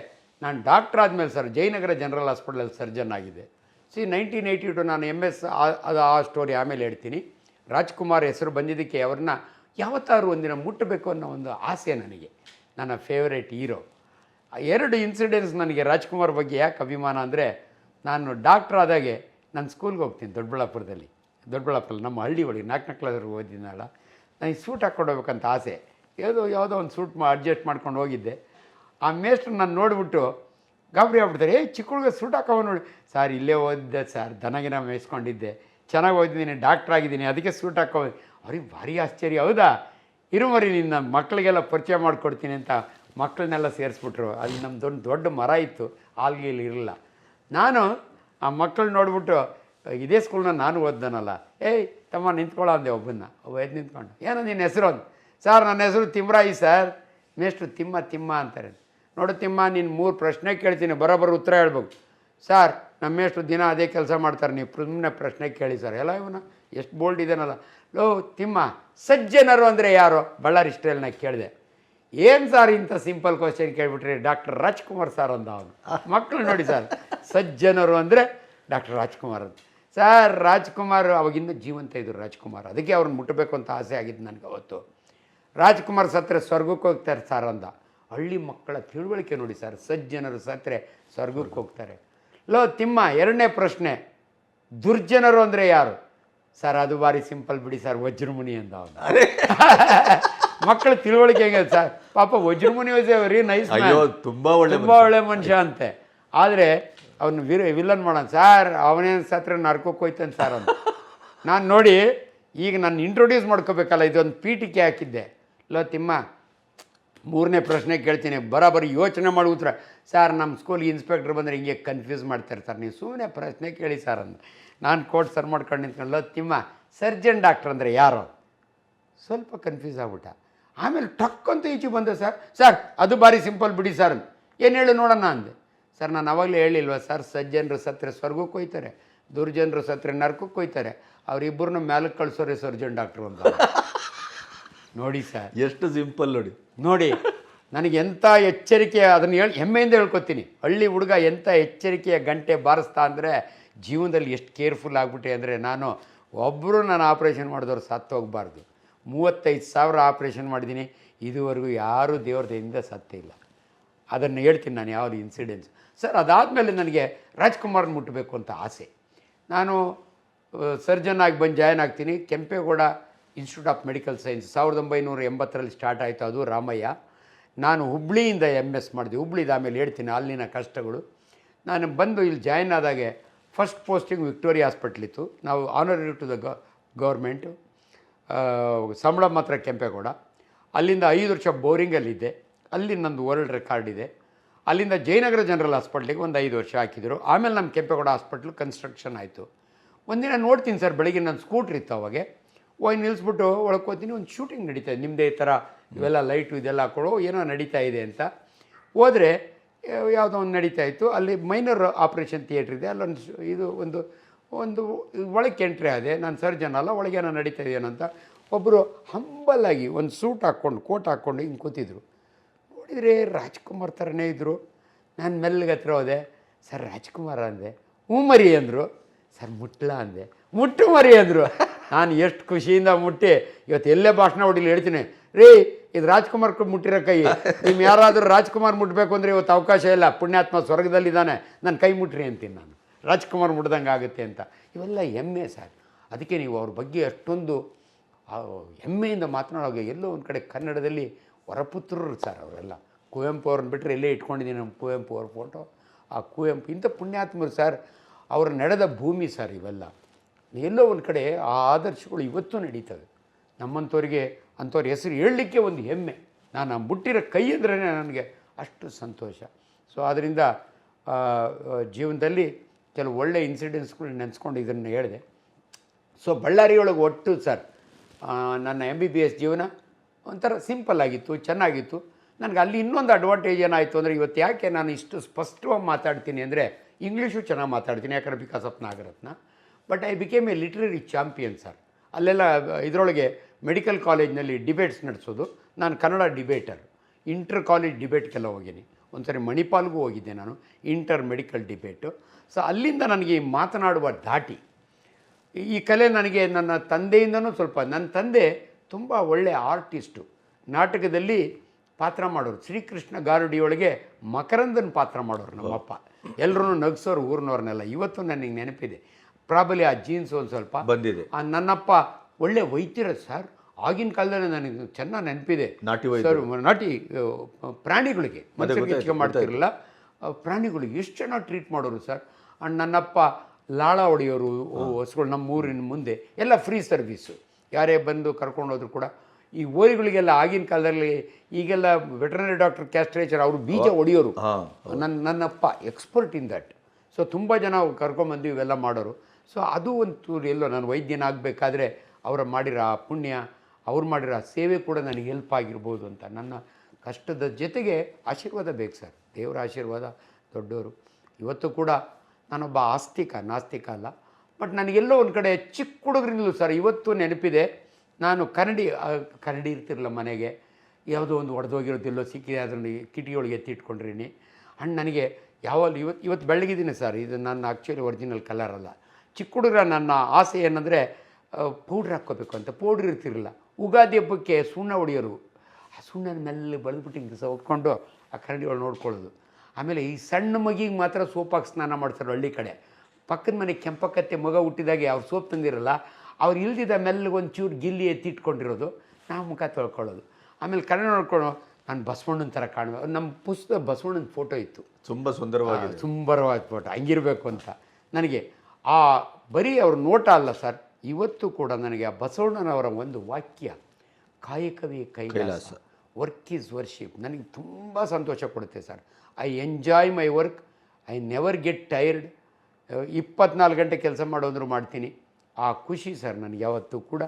ನಾನು ಡಾಕ್ಟರ್ ಆದಮೇಲೆ ಸರ್, ಜಯನಗರ ಜನರಲ್ ಹಾಸ್ಪಿಟಲಲ್ಲಿ ಸರ್ಜನ್ ಆಗಿದೆ. ಸಿ ನೈನ್ಟೀನ್ ಏಯ್ಟಿ ಟು ನಾನು ಎಂ ಎಸ್ ಅದು ಆ ಸ್ಟೋರಿ ಆಮೇಲೆ ಹೇಳ್ತೀನಿ. ರಾಜ್ಕುಮಾರ್ ಹೆಸರು ಬಂದಿದ್ದಕ್ಕೆ ಅವ್ರನ್ನ ಯಾವತ್ತಾದ್ರು ಒಂದಿನ ಮುಟ್ಟಬೇಕು ಅನ್ನೋ ಒಂದು ಆಸೆ ನನಗೆ. ನನ್ನ ಫೇವ್ರೇಟ್ ಹೀರೋ ಎರಡು ಇನ್ಸಿಡೆಂಟ್ಸ್ ನನಗೆ ರಾಜ್ಕುಮಾರ್ ಬಗ್ಗೆ ಯಾಕೆ ಅಭಿಮಾನ ಅಂದರೆ, ನಾನು ಡಾಕ್ಟ್ರ್ ಆದಾಗೆ ನಾನು ಸ್ಕೂಲ್ಗೆ ಹೋಗ್ತೀನಿ ದೊಡ್ಡಬಳ್ಳಾಪುರದಲ್ಲಿ ದೊಡ್ಡಬಳ್ಳಾಪುರ ನಮ್ಮ ಹಳ್ಳಿ ಒಳಗೆ ನಾಲ್ಕನೇ ಕ್ಲಾಸ್ ಓದಿದ್ದಾಳ ನನಗೆ ಸೂಟ್ ಹಾಕ್ಕೊಂಡು ಹೋಗ್ಬೇಕಂತ ಆಸೆ. ಯಾವುದೋ ಯಾವುದೋ ಒಂದು ಸೂಟ್ ಮಾ ಅಡ್ಜಸ್ಟ್ ಮಾಡ್ಕೊಂಡು ಹೋಗಿದ್ದೆ. ಆ ಮೇಸ್ಟ್ರು ನಾನು ನೋಡಿಬಿಟ್ಟು ಗಾಬರಿ ಆಗ್ಬಿಡ್ತಾರೆ ಏ ಚಿಕ್ಕ ಸೂಟ್ ಹಾಕವ ನೋಡಿ. ಸರ್, ಇಲ್ಲೇ ಓದಿದ್ದೆ ಸರ್, ದನಗಿನ ಮೇಯಿಸ್ಕೊಂಡಿದ್ದೆ. ಚೆನ್ನಾಗಿ ಓದಿದ್ದೀನಿ ಡಾಕ್ಟ್ರ್ ಆಗಿದ್ದೀನಿ, ಅದಕ್ಕೆ ಸೂಟ್ ಹಾಕೋ ಅವ್ರಿಗೆ ಭಾರಿ ಆಶ್ಚರ್ಯ, ಹೌದಾ? ಇರು ಮರಿ, ನಿನ್ನ ಮಕ್ಕಳಿಗೆಲ್ಲ ಪರಿಚಯ ಮಾಡಿಕೊಡ್ತೀನಿ ಅಂತ ಮಕ್ಕಳನ್ನೆಲ್ಲ ಸೇರಿಸ್ಬಿಟ್ರು. ಅಲ್ಲಿ ನಮ್ಮ ದೊಡ್ಡ ದೊಡ್ಡ ಮರ ಇತ್ತು ಆಲ್ಗೀಲ್ ಇರಲಿಲ್ಲ. ನಾನು ಆ ಮಕ್ಕಳು ನೋಡಿಬಿಟ್ಟು, ಇದೇ ಸ್ಕೂಲ್ನ ನಾನು ಓದ್ದನಲ್ಲ. ಏಯ್, ತಮ್ಮ ನಿಂತ್ಕೊಳ್ಳೋ ಅಂದೆ ಒಬ್ಬನ್ನ. ಒಬ್ಬ ಎದ್ದು ನಿಂತ್ಕೊಂಡು, ಏನೋ ನಿನ್ನ ಹೆಸರು ಅಂದ. ಸರ್ ನನ್ನ ಹೆಸರು ತಿಮ್ರಾಯಿ ಸರ್ ಮೇಷ್ಟ್ರು ತಿಮ್ಮ ತಿಮ್ಮ ಅಂತಾರೆ. ನೋಡು ತಿಮ್ಮ, ನೀನು ಮೂರು ಪ್ರಶ್ನೆ ಕೇಳ್ತೀನಿ ಬರೋಬ್ಬರ ಉತ್ತರ ಹೇಳ್ಬೇಕು. ಸರ್ ನಮ್ಮ ಮೇಷ್ಟ್ರು ದಿನ ಅದೇ ಕೆಲಸ ಮಾಡ್ತಾರೆ, ನೀವು ಸುಮ್ಮನೆ ಪ್ರಶ್ನೆ ಕೇಳಿ ಸರ್ ಎಲ್ಲ ಇವನ ಎಷ್ಟು ಬೋಲ್ಡ್ ಇದೇನಲ್ಲ. ಲೋ, ತಿಮ್ಮ, ಸಜ್ಜನರು ಅಂದರೆ ಯಾರು? ಬಳ್ಳಾರಿ ಸ್ಟೈಲ್ನ ಕೇಳಿದೆ. ಏನು ಸರ್ ಇಂಥ ಸಿಂಪಲ್ ಕ್ವಶನ್ ಕೇಳಿಬಿಟ್ರಿ? ಡಾಕ್ಟರ್ ರಾಜ್ಕುಮಾರ್ ಸರ್ ಅಂದ ಅವನು. ಮಕ್ಕಳು ನೋಡಿ ಸರ್ ಸಜ್ಜನರು ಅಂದರೆ ಡಾಕ್ಟರ್ ರಾಜ್ಕುಮಾರ್ ಅಂತ. ಸರ್ ರಾಜ್ಕುಮಾರ್ ಅವಾಗಿಂದ ಜೀವಂತ ಇದ್ರು ರಾಜ್ಕುಮಾರ್. ಅದಕ್ಕೆ ಅವ್ರನ್ನ ಮುಟ್ಟಬೇಕು ಅಂತ ಆಸೆ ಆಗಿದ್ದು ನನಗೆ ಅವತ್ತು. ರಾಜ್ಕುಮಾರ್ ಸತ್ತರೆ ಸ್ವರ್ಗಕ್ಕೆ ಹೋಗ್ತಾರೆ ಸರ್ ಅಂದ. ಹಳ್ಳಿ ಮಕ್ಕಳ ತಿಳುವಳಿಕೆ ನೋಡಿ ಸರ್ ಸಜ್ಜನರು ಸತ್ರೆ ಸ್ವರ್ಗಕ್ಕೆ ಹೋಗ್ತಾರೆ. ಲೋ ತಿಮ್ಮ ಎರಡನೇ ಪ್ರಶ್ನೆ. ದುರ್ಜನರು ಅಂದರೆ ಯಾರು? ಸರ್ ಅದು ಭಾರಿ ಸಿಂಪಲ್ ಬಿಡಿ ಸರ್ ವಜ್ರಮುನಿ ಅಂದ ಅವನು. (laughs) ಮಕ್ಕಳ ತಿಳುವಳಿಕೆ ಹೆಂಗೆ ಸರ್? ಪಾಪ ವಜ್ರಮುನಿ ವಾಸ್ ವೆರಿ ನೈಸ್ ತುಂಬ ತುಂಬಾ ಒಳ್ಳೆ ತುಂಬ ಒಳ್ಳೆ ಮನುಷ್ಯ ಅಂತೆ. ಆದರೆ ಅವನು ವಿರ್ ವಿಲನ್ ಮಾಡೋಣ. ಸರ್ ಅವನೇನು ಸತ್ರ ನರ್ಕೋಕೆ ಹೋಯ್ತಾನೆ ಸರ್ ಅಂತ ನಾನು ನೋಡಿ ಈಗ ನಾನು ಇಂಟ್ರೊಡ್ಯೂಸ್ ಮಾಡ್ಕೋಬೇಕಲ್ಲ ಇದೊಂದು ಪೀಠಿಕೆ ಹಾಕಿದ್ದೆ. ಲೋ ತಿಮ್ಮ, ಮೂರನೇ ಪ್ರಶ್ನೆ ಕೇಳ್ತೀನಿ. ಬರೋಬ್ಬರಿ ಯೋಚನೆ ಮಾಡಿ ಉತ್ತರ. ಸರ್ ನಮ್ಮ ಸ್ಕೂಲ್ ಇನ್ಸ್ಪೆಕ್ಟ್ರ್ ಬಂದರೆ ಹಿಂಗೆ ಕನ್ಫ್ಯೂಸ್ ಮಾಡ್ತಾರೆ ಸರ್ ನೀವು ಸುಮ್ಮನೆ ಪ್ರಶ್ನೆ ಕೇಳಿ ಸರ್ ಅಂತ. ನಾನು ಕೋರ್ಟ್ ಸರ್ ಮಾಡ್ಕೊಂಡು ನಿಂತ್ಕೊಂಡು, ಲೋ ತಿಮ್ಮ ಸರ್ಜನ್ ಡಾಕ್ಟ್ರ್ ಅಂದರೆ ಯಾರು? ಸ್ವಲ್ಪ ಕನ್ಫ್ಯೂಸ್ ಆಗ್ಬಿಟ್ಟ. ಆಮೇಲೆ ಟಕ್ ಅಂತ ಈಚೆ ಬಂದೆ ಸರ್. ಸರ್, ಅದು ಭಾರಿ ಸಿಂಪಲ್ ಬಿಡಿ ಸರ್ ಏನು ಹೇಳು ನೋಡೋಣ ಅಂದೆ. ಸರ್, ನಾನು ಅವಾಗಲೇ ಹೇಳಿಲ್ವ ಸರ್, ಸಜ್ಜನರು ಸತ್ರೆ ಸ್ವರ್ಗಕ್ಕೆ ಹೋಯ್ತಾರೆ ದುರ್ಜನರು ಸತ್ತರೆ ನರ್ಕಕ್ಕೆ ಹೋಯ್ತಾರೆ ಅವರಿಬ್ಬರನ್ನ ಮ್ಯಾಲಕ್ಕೆ ಕಳಿಸೋರೆ ಸರ್ಜನ್ ಡಾಕ್ಟ್ರು ಅಂತ ನೋಡಿ ಸರ್. ಎಷ್ಟು ಸಿಂಪಲ್ ನೋಡಿ. ನೋಡಿ ನನಗೆ ಎಂಥ ಎಚ್ಚರಿಕೆ ಅದನ್ನು ಹೇಳಿ ಹೆಮ್ಮೆಯಿಂದ ಹೇಳ್ಕೊತೀನಿ. ಹಳ್ಳಿ ಹುಡುಗ ಎಂಥ ಎಚ್ಚರಿಕೆಯ ಗಂಟೆ ಬಾರಿಸ್ತಾ ಅಂದರೆ ಜೀವನದಲ್ಲಿ ಎಷ್ಟು ಕೇರ್ಫುಲ್ ಆಗಿಬಿಟ್ಟೆ ಅಂದರೆ ನಾನು ಒಬ್ಬರು ನಾನು ಆಪ್ರೇಷನ್ ಮಾಡಿದವ್ರು ಸತ್ತು ಹೋಗಬಾರ್ದು. ಮೂವತ್ತೈದು ಸಾವಿರ ಆಪ್ರೇಷನ್ ಮಾಡಿದ್ದೀನಿ. ಇದುವರೆಗೂ ಯಾರೂ ದೇವ್ರ ದಯೆಯಿಂದ ಸತ್ತಿಲ್ಲ ಅದನ್ನು ಹೇಳ್ತೀನಿ ನಾನು ಯಾವುದು ಇನ್ಸಿಡೆನ್ಸ್ ಸರ್ ಅದಾದಮೇಲೆ ನನಗೆ ರಾಜ್ಕುಮಾರ್ನ ಮುಟ್ಟಬೇಕು ಅಂತ ಆಸೆ. ನಾನು ಸರ್ಜನ್ ಆಗಿ ಬಂದು ಜಾಯ್ನ್ ಆಗ್ತೀನಿ. Kempegowda institute of medical science ಸಾವಿರದ ಒಂಬೈನೂರ ಎಂಬತ್ತರಲ್ಲಿ ಸ್ಟಾರ್ಟ್ ಆಯಿತು ಅದು ರಾಮಯ್ಯ. ನಾನು ಹುಬ್ಳಿಯಿಂದ ಎಂ ಎಸ್ ಮಾಡಿದೆ. ಹುಬ್ಳಿದ ಆಮೇಲೆ ಹೇಳ್ತೀನಿ ಅಲ್ಲಿನ ಕಷ್ಟಗಳು. ನಾನು ಬಂದು ಇಲ್ಲಿ ಜಾಯಿನ್ ಆದಾಗೆ ಫಸ್ಟ್ ಪೋಸ್ಟಿಂಗ್ ವಿಕ್ಟೋರಿಯಾ ಹಾಸ್ಪಿಟ್ಲ್ ಇತ್ತು. ನಾವು ಆನರರಿ ಟು ದ ಗೌರ್ಮೆಂಟು ಸಂಬಳ ಮಾತ್ರ ಕೆಂಪೇಗೌಡ. ಅಲ್ಲಿಂದ ಐದು ವರ್ಷ ಬೋರಿಂಗಲ್ಲಿದ್ದೆ ಅಲ್ಲಿ ನಂದು ವರ್ಲ್ಡ್ ರೆಕಾರ್ಡ್ ಇದೆ. ಅಲ್ಲಿಂದ ಜಯನಗರ ಜನರಲ್ ಹಾಸ್ಪಿಟ್ಲಿಗೆ ಒಂದು ಐದು ವರ್ಷ ಹಾಕಿದರು. ಆಮೇಲೆ ನಮ್ಮ ಕೆಂಪೇಗೌಡ ಹಾಸ್ಪಿಟ್ಲ್ ಕನ್ಸ್ಟ್ರಕ್ಷನ್ ಆಯಿತು. ಒಂದಿನ ನೋಡ್ತೀನಿ ಸರ್, ಬೆಳಿಗ್ಗೆ ನನ್ನ ಸ್ಕೂಟ್ರ್ ಇತ್ತು ಅವಾಗೆ. ಹೋಗಿ ನಿಲ್ಲಿಸ್ಬಿಟ್ಟು ಒಳ್ಕೋತೀನಿ ಒಂದು ಶೂಟಿಂಗ್ ನಡೀತಾ ಇದೆ. ನಿಮ್ಮದೇ ಈ ಥರ ಇವೆಲ್ಲ ಲೈಟು ಇದೆಲ್ಲ ಹಾಕೊಳ್ಳೋ ಏನೋ ನಡೀತಾ ಇದೆ ಅಂತ. ಹೋದರೆ ಯಾವುದೋ ಒಂದು ನಡೀತಾ ಇತ್ತು. ಅಲ್ಲಿ ಮೈನರ್ ಆಪ್ರೇಷನ್ ಥಿಯೇಟ್ರ್ ಇದೆ. ಅಲ್ಲೊಂದು ಇದು ಒಂದು ಒಂದು ಒಳಗೆ ಎಂಟ್ರಿ ಆದೆ. ನಾನು ಸರ್ಜನ್ ಅಲ್ಲ, ಒಳಗೆ ಏನೋ ನಡೀತಾ ಇದೆಯೇನಂತ ಒಬ್ಬರು ಹಂಬಲಾಗಿ ಒಂದು ಸೂಟ್ ಹಾಕ್ಕೊಂಡು ಕೋಟ್ ಹಾಕ್ಕೊಂಡು ಹಿಂಗೆ ಕೂತಿದ್ರು. ನೋಡಿದರೆ ರಾಜ್ಕುಮಾರ್ ಥರನೇ ಇದ್ದರು ನಾನು ಮೆಲ್ಲಗೆ ಹತ್ರ ಹೋದೆ. ಸರ್, ರಾಜ್ಕುಮಾರ್ ಅಂದೆ. ಹ್ಞೂ ಮರಿ ಅಂದರು. ಸರ್, ಮುಟ್ಲ ಅಂದೆ. ಮುಟ್ಟು ಮರಿ ಅಂದರು. (laughs) ನಾನು ಎಷ್ಟು ಖುಷಿಯಿಂದ ಮುಟ್ಟಿ, ಇವತ್ತು ಎಲ್ಲೇ ಭಾಷಣ ಹೊಡಿಲಿ ಹೇಳ್ತೀನಿ. ರೀ, ಇದು ರಾಜ್ಕುಮಾರ್ ಮುಟ್ಟಿರೋ ಕೈ. ನೀವು ಯಾರಾದರೂ ರಾಜ್ಕುಮಾರ್ ಮುಟ್ಟಬೇಕು ಅಂದರೆ ಇವತ್ತು ಅವಕಾಶ ಇಲ್ಲ. ಪುಣ್ಯಾತ್ಮ ಸ್ವರ್ಗದಲ್ಲಿದ್ದಾನೆ. ನನ್ನ ಕೈ ಮುಟ್ರಿ ಅಂತೀನಿ ನಾನು. ರಾಜ್ಕುಮಾರ್ ಮುಟ್ದಂಗೆ ಆಗುತ್ತೆ ಅಂತ. ಇವೆಲ್ಲ ಹೆಮ್ಮೆ ಸರ್. ಅದಕ್ಕೆ ನೀವು ಅವ್ರ ಬಗ್ಗೆ ಅಷ್ಟೊಂದು ಹೆಮ್ಮೆಯಿಂದ ಮಾತನಾಡೋಗೆ ಎಲ್ಲೋ ಒಂದು ಕಡೆ ಕನ್ನಡದಲ್ಲಿ ವರಪುತ್ರರು ಸರ್ ಅವರೆಲ್ಲ. ಕುವೆಂಪು ಅವ್ರನ್ನ ಬಿಟ್ಟರೆ ಎಲ್ಲೇ ಇಟ್ಕೊಂಡಿದ್ದೀನಿ ನಮ್ಮ ಕುವೆಂಪು ಅವ್ರ ಫೋಟೋ ಆ ಕುವೆಂಪು, ಇಂಥ ಪುಣ್ಯಾತ್ಮರು ಸರ್, ಅವರು ನಡೆದ ಭೂಮಿ ಸರ್ ಇವೆಲ್ಲ. ಎಲ್ಲೋ ಒಂದು ಕಡೆ ಆ ಆದರ್ಶಗಳು ಇವತ್ತು ನಡೀತವೆ. ನಮ್ಮಂಥವ್ರಿಗೆ ಅಂಥವ್ರ ಹೆಸರು ಹೇಳಲಿಕ್ಕೆ ಒಂದು ಹೆಮ್ಮೆ. ನಾನು ಮುಟ್ಟಿರೋ ಕೈ ಅಂದ್ರೇ ನನಗೆ ಅಷ್ಟು ಸಂತೋಷ. ಸೊ ಆದ್ದರಿಂದ ಜೀವನದಲ್ಲಿ ಕೆಲವು ಒಳ್ಳೆ ಇನ್ಸಿಡೆನ್ಸ್ಗಳು ನೆನೆಸ್ಕೊಂಡು ಇದನ್ನು ಹೇಳಿದೆ. ಸೊ ಬಳ್ಳಾರಿಯೊಳಗೆ ಒಟ್ಟು ಸರ್ ನನ್ನ ಎಂ ಬಿ ಬಿ ಎಸ್ ಜೀವನ ಒಂಥರ ಸಿಂಪಲ್ ಆಗಿತ್ತು, ಚೆನ್ನಾಗಿತ್ತು. ನನಗೆ ಅಲ್ಲಿ ಇನ್ನೊಂದು ಅಡ್ವಾಂಟೇಜ್ ಏನಾಯಿತು ಅಂದರೆ ಇವತ್ತು ಯಾಕೆ ನಾನು ಇಷ್ಟು ಸ್ಪಷ್ಟವಾಗಿ ಮಾತಾಡ್ತೀನಿ ಅಂದರೆ ಇಂಗ್ಲೀಷು ಚೆನ್ನಾಗಿ ಮಾತಾಡ್ತೀನಿ. ಯಾಕಂದರೆ because of Nagaratna. But I became a literary champion sir ಅಲ್ಲೆಲ್ಲ, ಇದರೊಳಗೆ ಮೆಡಿಕಲ್ ಕಾಲೇಜ್ನಲ್ಲಿ ಡಿಬೇಟ್ಸ್ ನಡೆಸೋದು. ನಾನು ಕನ್ನಡ ಡಿಬೇಟರ್ ಇಂಟರ್ ಕಾಲೇಜ್ ಡಿಬೇಟ್ಗೆಲ್ಲ ಹೋಗೀನಿ. ಒಂದ್ಸರಿ ಮಣಿಪಾಲ್ಗೂ ಹೋಗಿದ್ದೆ ನಾನು. ಇಂಟರ್ ಮೆಡಿಕಲ್ ಡಿಬೇಟು ಸೊ ಅಲ್ಲಿಂದ ನನಗೆ ಈ ಮಾತನಾಡುವ ಧಾಟಿ. ಈ ಕಲೆ ನನಗೆ ನನ್ನ ತಂದೆಯಿಂದನೂ ಸ್ವಲ್ಪ, ನನ್ನ ತಂದೆ ತುಂಬ ಒಳ್ಳೆಯ ಆರ್ಟಿಸ್ಟು ನಾಟಕದಲ್ಲಿ ಪಾತ್ರ ಮಾಡೋರು. ಶ್ರೀಕೃಷ್ಣ ಗಾರುಡಿಯೊಳಗೆ ಮಕರಂದನ್ ಪಾತ್ರ ಮಾಡೋರು ನಮ್ಮಪ್ಪ. ಎಲ್ಲರೂ ನಗ್ಸೋರು ಊರಿನವ್ರನ್ನೆಲ್ಲ. ಇವತ್ತು ನನಗೆ ನೆನಪಿದೆ. ಪ್ರಾಬಲಿ ಆ ಜೀನ್ಸ್ ಒಂದು ಸ್ವಲ್ಪ. ಬಂದಿದೆ. ಆ ನನ್ನಪ್ಪ ಒಳ್ಳೆ ವೈದ್ಯರ ಸರ್. ಆಗಿನ ಕಾಲದಲ್ಲಿ ನನಗೆ ಚೆನ್ನಾಗಿ ನೆನಪಿದೆ. ನಾಟಿ ಸರ್ ನಾಟಿ ಪ್ರಾಣಿಗಳಿಗೆ. ಮನುಷ್ಯರಿಗೆ ಮಾಡ್ತಿರಲಿಲ್ಲ. ಪ್ರಾಣಿಗಳಿಗೆ ಎಷ್ಟು ಚೆನ್ನಾಗಿ ಟ್ರೀಟ್ ಮಾಡೋರು ಸರ್. ಆ್ಯಂಡ್ ನನ್ನಪ್ಪ ಲಾಳ ಹೊಡೆಯೋರು ಹೊಸ್ಗಳು ನಮ್ಮ ಊರಿನ ಮುಂದೆ ಎಲ್ಲ ಫ್ರೀ ಸರ್ವೀಸು ಯಾರೇ ಬಂದು ಕರ್ಕೊಂಡು ಹೋದ್ರು ಕೂಡ. ಈ ಓರಿಗಳಿಗೆಲ್ಲ ಆಗಿನ ಕಾಲದಲ್ಲಿ ಈಗೆಲ್ಲ ವೆಟರ್ನರಿ ಡಾಕ್ಟರ್ ಕ್ಯಾಸ್ಟ್ರೇಚರ್ ಅವರು ಬೀಜ ಹೊಡೆಯೋರು. ನನ್ನ ನನ್ನಪ್ಪ ಎಕ್ಸ್ಪರ್ಟ್ ಇನ್ ದಟ್ ಸೊ ತುಂಬ ಜನ ಕರ್ಕೊಂಬಂದು ಇವೆಲ್ಲ ಮಾಡೋರು. ಸೊ ಅದು ಒಂದು ಎಲ್ಲೋ ನಾನು ವೈದ್ಯನಾಗಬೇಕಾದ್ರೆ ಅವರ ಮಾಡಿರೋ ಆ ಪುಣ್ಯ, ಅವ್ರು ಮಾಡಿರೋ ಸೇವೆ ಕೂಡ ನನಗೆ ಹೆಲ್ಪ್ ಆಗಿರ್ಬೋದು ಅಂತ ನನ್ನ ಕಷ್ಟದ ಜೊತೆಗೆ ಆಶೀರ್ವಾದ ಬೇಕು ಸರ್. ದೇವರ ಆಶೀರ್ವಾದ ದೊಡ್ಡವರು ಇವತ್ತು ಕೂಡ ನಾನೊಬ್ಬ ಆಸ್ತಿಕ, ನಾಸ್ತಿಕ ಅಲ್ಲ. ಬಟ್ ನನಗೆಲ್ಲೋ ಒಂದು ಕಡೆ ಚಿಕ್ಕ ಹುಡುಗರಿಂದಲೂ ಸರ್ ಇವತ್ತು ನೆನಪಿದೆ. ನಾನು ಕನ್ನಡಿ ಕನ್ನಡಿ ಇರ್ತಿರಲ್ಲ ಮನೆಗೆ. ಯಾವುದೋ ಒಂದು ಒಡೆದೋಗಿರೋದಿಲ್ಲೋ ಸಿಕ್ಕಿದೆ ಅದನ್ನು ಕಿಟಿಯೊಳಗೆ ಎತ್ತಿಟ್ಕೊಂಡಿrini ಅಣ್ಣ ನನಗೆ ಯಾವಾಗಲೂ ಇವತ್ತು ಇವತ್ತು ಬೆಳಗಿದ್ದೀನಿ ಸರ್. ಇದು ನನ್ನ ಆ್ಯಕ್ಚುಲಿ ಒರಿಜಿನಲ್ ಕಲರ್ ಅಲ್ಲ. ಚಿಕ್ಕ ಹುಡುಗರ ನನ್ನ ಆಸೆ ಏನಂದರೆ ಪೌಡ್ರ್ ಹಾಕ್ಕೋಬೇಕು ಅಂತ. ಪೌಡ್ರ್ ಇರ್ತಿರಲಿಲ್ಲ. ಉಗಾದಿ ಹಬ್ಬಕ್ಕೆ ಸುಣ್ಣ ಹೊಡೆಯೋರು. ಆ ಸುಣ್ಣನ ಮೆಲ್ಲ ಬಳಿದ್ಬಿಟ್ಟು ಹಿಂಗೆ ಸೌಟ್ಕೊಂಡು ಆ ಕರಡಿ ಒಳಗೆ ನೋಡ್ಕೊಳ್ಳೋದು. ಆಮೇಲೆ ಈ ಸಣ್ಣ ಮಗಿಗೆ ಮಾತ್ರ ಸೋಪ್ ಹಾಕಿ ಸ್ನಾನ ಮಾಡ್ತಾರೆ ಹಳ್ಳಿ ಕಡೆ. ಪಕ್ಕದ ಮನೆ ಕೆಂಪಕತ್ತೆ ಮಗ ಹುಟ್ಟಿದಾಗೆ ಅವ್ರು ಸೋಪ್ ತಂದಿರಲ್ಲ ಅವ್ರು ಇಲ್ದಿದ್ದ ಮೆಲ್ಲಗೆ ಒಂದು ಚೂರು ಗಿಲ್ಲಿ ಎತ್ತಿಟ್ಕೊಂಡಿರೋದು ನಾವು ಮುಖ ತೊಳ್ಕೊಳ್ಳೋದು. ಆಮೇಲೆ ಕನ್ನಡ ನೋಡ್ಕೊಂಡು ನಾನು ಬಸವಣ್ಣನ ಥರ ಕಾಣುವ. ನಮ್ಮ ಪುಸ್ತಕ ಬಸವಣ್ಣನ ಫೋಟೋ ಇತ್ತು. ತುಂಬ ಸುಂದರವಾಗಿ ಸುಂದರವಾದ ಫೋಟೋ. ಹಂಗಿರಬೇಕು ಅಂತ. ನನಗೆ ಆ ಬರೀ ಅವ್ರ ನೋಟ ಅಲ್ಲ ಸರ್ ಇವತ್ತು ಕೂಡ ನನಗೆ ಆ ಬಸವಣ್ಣನವರ ಒಂದು ವಾಕ್ಯ ಕಾಯಕವೇ ಕೈಲಾಸ. ವರ್ಕ್ ಈಸ್ ವರ್ಷಿಪ್ ನನಗೆ ತುಂಬ ಸಂತೋಷ ಕೊಡುತ್ತೆ sir. I enjoy my work I never get tired ಇಪ್ಪತ್ನಾಲ್ಕು ಗಂಟೆ ಕೆಲಸ ಮಾಡೋದ್ರು ಮಾಡ್ತೀನಿ. ಆ ಖುಷಿ ಸರ್ ನನಗೆ ಯಾವತ್ತೂ ಕೂಡ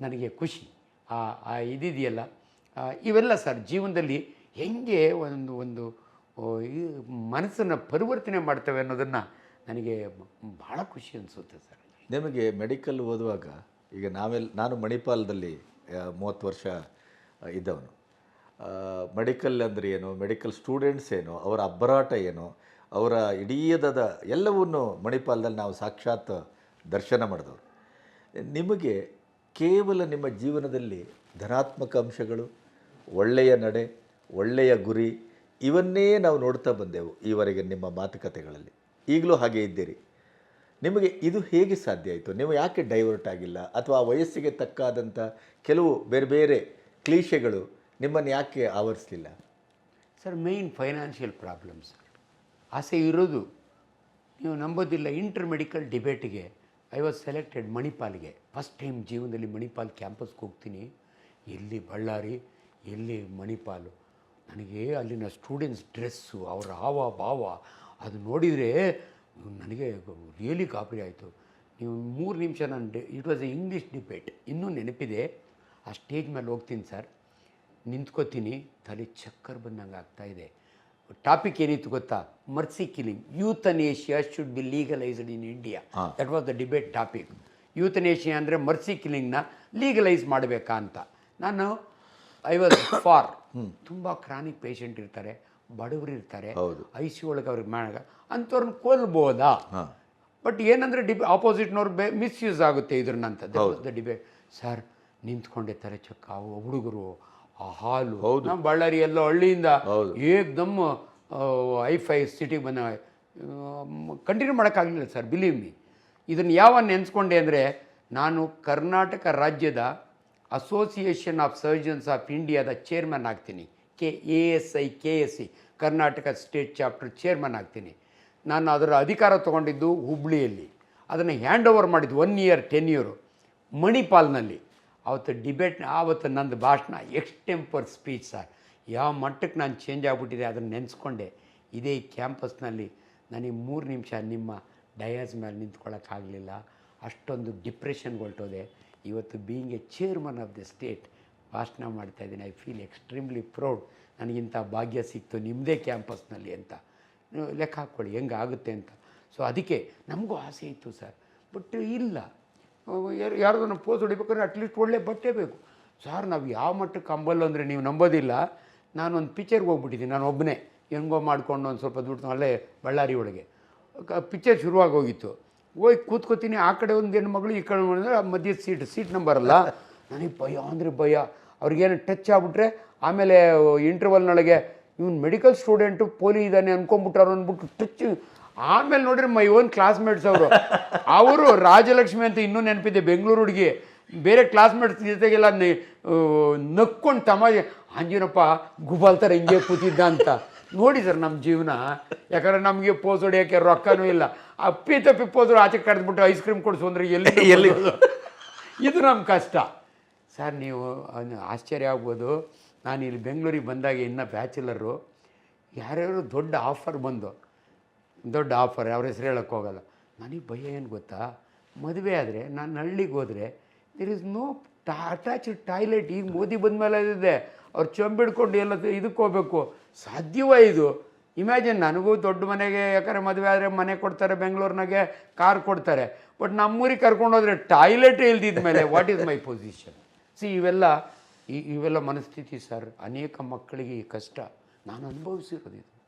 ನನಗೆ ಖುಷಿ. ಆ ಆ ಇದಿದೆಯಲ್ಲ. ಇವೆಲ್ಲ ಸರ್ ಜೀವನದಲ್ಲಿ ಹೆಂಗೆ ಒಂದು ಒಂದು ಮನಸ್ಸನ್ನು ಪರಿವರ್ತನೆ ಮಾಡ್ತವೆ ಅನ್ನೋದನ್ನು ನನಗೆ ಭಾಳ ಖುಷಿ ಅನಿಸುತ್ತೆ ಸರ್. ನಿಮಗೆ ಮೆಡಿಕಲ್ ಓದುವಾಗ, ಈಗ ನಾವೆಲ್ಲ ನಾನು ಮಣಿಪಾಲದಲ್ಲಿ ಮೂವತ್ತು ವರ್ಷ ಇದ್ದವನು. ಮೆಡಿಕಲ್ ಅಂದರೆ ಏನು ಮೆಡಿಕಲ್ ಸ್ಟೂಡೆಂಟ್ಸ್ ಏನು, ಅವರ ಅಬ್ಬರಾಟ ಏನು, ಅವರ ಇಡೀದದ ಎಲ್ಲವನ್ನು ಮಣಿಪಾಲದಲ್ಲಿ ನಾವು ಸಾಕ್ಷಾತ್ ದರ್ಶನ ಮಾಡಿದವರು. ನಿಮಗೆ ಕೇವಲ ನಿಮ್ಮ ಜೀವನದಲ್ಲಿ ಧನಾತ್ಮಕ ಅಂಶಗಳು, ಒಳ್ಳೆಯ ನಡೆ, ಒಳ್ಳೆಯ ಗುರಿ, ಇವನ್ನೇ ನಾವು ನೋಡ್ತಾ ಬಂದೆವು ಈವರೆಗೆ ನಿಮ್ಮ ಮಾತುಕತೆಗಳಲ್ಲಿ. ಈಗಲೂ ಹಾಗೆ ಇದ್ದೀರಿ. ನಿಮಗೆ ಇದು ಹೇಗೆ ಸಾಧ್ಯ ಆಯಿತು? ನೀವು ಯಾಕೆ ಡೈವರ್ಟ್ ಆಗಿಲ್ಲ? ಅಥವಾ ವಯಸ್ಸಿಗೆ ತಕ್ಕಾದಂಥ ಕೆಲವು ಬೇರೆ ಬೇರೆ ಕ್ಲೀಷೆಗಳು ನಿಮ್ಮನ್ನು ಯಾಕೆ ಆವರಿಸಲಿಲ್ಲ? Sir main financial problem sir ಆಸೆ ಇರೋದು. ನೀವು ನಂಬೋದಿಲ್ಲ ಇಂಟರ್ ಮೆಡಿಕಲ್ ಡಿಬೇಟಿಗೆ ಐ ವಾಸ್ ಸೆಲೆಕ್ಟೆಡ್ ಮಣಿಪಾಲ್ಗೆ ಫಸ್ಟ್ ಟೈಮ್ ಜೀವನದಲ್ಲಿ ಮಣಿಪಾಲ್ ಕ್ಯಾಂಪಸ್ಗೆ ಹೋಗ್ತೀನಿ. ಎಲ್ಲಿ ಬಳ್ಳಾರಿ, ಎಲ್ಲಿ ಮಣಿಪಾಲು ನನಗೆ ಅಲ್ಲಿನ ಸ್ಟೂಡೆಂಟ್ಸ್ ಡ್ರೆಸ್ಸು ಅವರ ಹಾವ, ಭಾವ ಅದು ನೋಡಿದರೆ ನನಗೆ ರಿಯಲಿ ಕಾಪಿ ಆಯಿತು. ನೀವು ಮೂರು ನಿಮಿಷ ನಾನು it was a English debate ಇನ್ನೂ ನೆನಪಿದೆ. ಆ ಸ್ಟೇಜ್ ಮೇಲೆ ಹೋಗ್ತೀನಿ ಸರ್ ನಿಂತ್ಕೋತೀನಿ. ತಲೆ ಚಕ್ಕರ್ ಬಂದಂಗೆ ಆಗ್ತಾ ಇದೆ. ಟಾಪಿಕ್ ಏನಿತ್ತು ಗೊತ್ತಾ? Mercy killing euthanasia should be legalised in India that was the debate topic euthanasia ಅಂದರೆ ಮರ್ಸಿ ಕಿಲಿಂಗ್ನ ಲೀಗಲೈಸ್ ಮಾಡಬೇಕಾ ಅಂತ. ನಾನು ಐ ವಾಸ್ ಫಾರ್ ತುಂಬ ಕ್ರಾನಿಕ್ ಪೇಷಂಟ್ ಇರ್ತಾರೆ. ಬಡವರು ಇರ್ತಾರೆ. ಹೌದು. ಐ ಸಿ ಒಳಗೆ ಅವ್ರಿಗೆ ಮಾಡ ಅಂಥವ್ರನ್ನ ಕೊಲ್ಬೋದಾ? ಬಟ್ ಏನಂದರೆ ಡಿಬೆ ಆಪೋಸಿಟ್ನವ್ರು ಬೆ ಮಿಸ್ಯೂಸ್ ಆಗುತ್ತೆ ಇದ್ರನ್ನಂತ ದ ಡಿಬೇಟ್ ಸರ್ ನಿಂತ್ಕೊಂಡಿರ್ತಾರೆ ಚಕ್ಕ ಅವು ಹುಡುಗರು ಆ ಹಾಲು ನಮ್ಮ ಬಳ್ಳಾರಿ ಎಲ್ಲ ಹಳ್ಳಿಯಿಂದ ಹೌದು. ಏಕ್ದಮ್ ಐ ಫೈ ಸಿಟಿಗೆ ಬಂದ ಕಂಟಿನ್ಯೂ ಮಾಡೋಕ್ಕಾಗಲಿಲ್ಲ ಸರ್ ಬಿಲೀವ್ ಮಿ ಇದನ್ನು ಯಾವ ನೆನೆಸ್ಕೊಂಡೆ ಅಂದರೆ ನಾನು ಕರ್ನಾಟಕ ರಾಜ್ಯದ ಅಸೋಸಿಯೇಷನ್ ಆಫ್ ಸರ್ಜನ್ಸ್ ಆಫ್ ಇಂಡಿಯಾದ ಚೇರ್ಮನ್ ಆಗ್ತೀನಿ. K A S I, K S C Karnataka state chapter chairman ಆಗ್ತೀನಿ. ನಾನು ಅದರ ಅಧಿಕಾರ ತೊಗೊಂಡಿದ್ದು ಹುಬ್ಳಿಯಲ್ಲಿ. ಅದನ್ನು ಹ್ಯಾಂಡ್ ಓವರ್ ಮಾಡಿದ್ದು ಒನ್ ಇಯರ್ ಟೆನ್ ಇಯರು ಮಣಿಪಾಲ್ನಲ್ಲಿ. ಅವತ್ತು ಡಿಬೇಟ್ ಆವತ್ತು ನಂದು ಭಾಷಣ ಎಕ್ಸ್ಟೆಂಪರ್ ಸ್ಪೀಚ್ ಸರ್ ಯಾವ ಮಟ್ಟಕ್ಕೆ ನಾನು ಚೇಂಜ್ ಆಗಿಬಿಟ್ಟಿದೆ ಅದನ್ನು ನೆನೆಸ್ಕೊಂಡೆ. ಇದೇ ಕ್ಯಾಂಪಸ್ನಲ್ಲಿ ನನಗೆ ಮೂರು ನಿಮಿಷ ನಿಮ್ಮ ಡಯಾಸ್ ಮೇಲೆ ನಿಂತ್ಕೊಳ್ಳೋಕ್ಕಾಗಲಿಲ್ಲ ಅಷ್ಟೊಂದು ಡಿಪ್ರೆಷನ್ಗೆ ಹೊರಟೋದೆ. ಇವತ್ತು being a chairman of the state ಭಾಷಣ ಮಾಡ್ತಾ ಇದ್ದೀನಿ. ಐ ಫೀಲ್ ಎಕ್ಸ್ಟ್ರೀಮ್ಲಿ ಪ್ರೌಡ್ ನನಗಿಂಥ ಭಾಗ್ಯ ಸಿಕ್ತು. ನಿಮ್ಮದೇ ಕ್ಯಾಂಪಸ್ನಲ್ಲಿ ಅಂತ. ಲೆಕ್ಕ ಹಾಕ್ಕೊಳ್ಳಿ ಹೆಂಗೆ ಆಗುತ್ತೆ ಅಂತ. ಸೊ ಅದಕ್ಕೆ ನಮಗೂ ಆಸೆ ಇತ್ತು ಸರ್. ಬಟ್ ಇಲ್ಲ. ಯಾರು ಪೋಸ್ ಹೊಡಿಬೇಕಾದ್ರೆ ಅಟ್ಲೀಸ್ಟ್ ಒಳ್ಳೆ ಬಟ್ಟೆ ಬೇಕು. ಸರ್ ನಾವು ಯಾವ ಮಟ್ಟಕ್ಕೆ ಕಂಬಲ್ಲು ಅಂದರೆ ನೀವು ನಂಬೋದಿಲ್ಲ. ನಾನೊಂದು ಪಿಕ್ಚರ್ಗೆ ಹೋಗ್ಬಿಟ್ಟಿದ್ದೀನಿ. ನಾನು ಒಬ್ಬನೇ ಹೆಂಗೋ ಮಾಡ್ಕೊಂಡು ಒಂದು ಸ್ವಲ್ಪ ದುಡ್ಡು ಅಲ್ಲೇ ಬಳ್ಳಾರಿ ಒಳಗೆ. ಪಿಕ್ಚರ್ ಶುರುವಾಗಿ ಹೋಗಿತ್ತು ಹೋಗಿ ಕೂತ್ಕೋತೀನಿ. ಆ ಕಡೆ ಒಂದು ಹೆಣ್ಣು ಮಗಳು, ಈ ಕಡೆ ಮಧ್ಯದ ಮಧ್ಯ ಸೀಟ್ ಸೀಟ್ ನಂಬರ್ ಅಲ್ಲ. ನನಗೆ ಭಯ ಅಂದರೆ ಭಯ. ಅವ್ರಿಗೇನು ಟಚ್ ಆಗ್ಬಿಟ್ರೆ ಆಮೇಲೆ ಇಂಟರ್ವಲ್ನೊಳಗೆ ಇವನು ಮೆಡಿಕಲ್ ಸ್ಟೂಡೆಂಟು ಪೋಲಿ ಇದ್ದಾನೆ ಅನ್ಕೊಂಬಿಟ್ಟಾರು ಅಂದ್ಬಿಟ್ಟು ಟಚ್ ಆಮೇಲೆ ನೋಡ್ರಿ ಮೈ ಓನ್ ಕ್ಲಾಸ್ಮೇಟ್ಸ್ ಅವರು. ಅವರು ರಾಜಲಕ್ಷ್ಮಿ ಅಂತ ಇನ್ನೂ ನೆನಪಿದೆ ಬೆಂಗಳೂರು ಹುಡುಗಿ. ಬೇರೆ ಕ್ಲಾಸ್ಮೇಟ್ಸ್ ಜೊತೆಗೆಲ್ಲ ನಕ್ಕೊಂಡು ತಮಾಷೆ ಅಂಜಿನಪ್ಪ ಗುಬಾಲ್ ಥರ ಹಿಂಗೆ ಕೂತಿದ್ದ ಅಂತ. ನೋಡಿ ಸರ್ ನಮ್ಮ ಜೀವನ. ಯಾಕಂದ್ರೆ ನಮಗೆ ಪೋಸ್ ಹೊಡಿಯೋಕ್ಕೆ ರೊಕ್ಕನೂ ಇಲ್ಲ. ಅಪ್ಪಿ ತಪ್ಪಿ ಪೋಸ್ ಆಚೆ ಕರೆದ್ಬಿಟ್ಟು ಐಸ್ ಕ್ರೀಮ್ ಕೊಡಿಸು ಅಂದರೆ ಎಲ್ಲಿ ಎಲ್ಲಿ? ಇದು ನಮ್ಮ ಕಷ್ಟ. ಸರ್, ನೀವು ಆಶ್ಚರ್ಯ ಆಗ್ಬೋದು. ನಾನು ಇಲ್ಲಿ ಬೆಂಗಳೂರಿಗೆ ಬಂದಾಗ ಇನ್ನು ಬ್ಯಾಚುಲರು, ಯಾರ್ಯಾರು ದೊಡ್ಡ ಆಫರ್ ಬಂದು, ದೊಡ್ಡ ಆಫರ್, ಅವ್ರ ಹೆಸರು ಹೇಳೋಕ್ಕೆ ಹೋಗಲ್ಲ. ನನಗೆ ಭಯ ಏನು ಗೊತ್ತಾ? ಮದುವೆ ಆದರೆ, ನಾನು ಹಳ್ಳಿಗೆ ಹೋದರೆ ದಿರ್ ಇಸ್ ನೋ ಟಾ ಅಟ್ಯಾಚ್ಡ್ ಟಾಯ್ಲೆಟ್ ಈಗ ಮೋದಿ ಬಂದಮೇಲೆ ಇದೆ. ಅವ್ರು ಚಂಬಿಡ್ಕೊಂಡು ಎಲ್ಲ ಇದಕ್ಕೆ ಹೋಗ್ಬೇಕು. ಸಾಧ್ಯವೇ ಇದು? ಇಮ್ಯಾಜಿನ್ ನನಗೂ ದೊಡ್ಡ ಮನೆಗೆ, ಯಾಕಂದರೆ ಮದುವೆ ಆದರೆ ಮನೆ ಕೊಡ್ತಾರೆ ಬೆಂಗಳೂರಿನಾಗೆ, ಕಾರ್ ಕೊಡ್ತಾರೆ. ಬಟ್ ನಮ್ಮೂರಿಗೆ ಕರ್ಕೊಂಡೋದ್ರೆ ಟಾಯ್ಲೆಟ್ ಇಲ್ದಿದ ಮೇಲೆ what is my position see ಇವೆಲ್ಲ ಇವೆಲ್ಲ ಮನಸ್ಥಿತಿ ಸರ್. ಅನೇಕ ಮಕ್ಕಳಿಗೆ ಈ ಕಷ್ಟ. ನಾನು ಅನುಭವಿಸಿರೋದು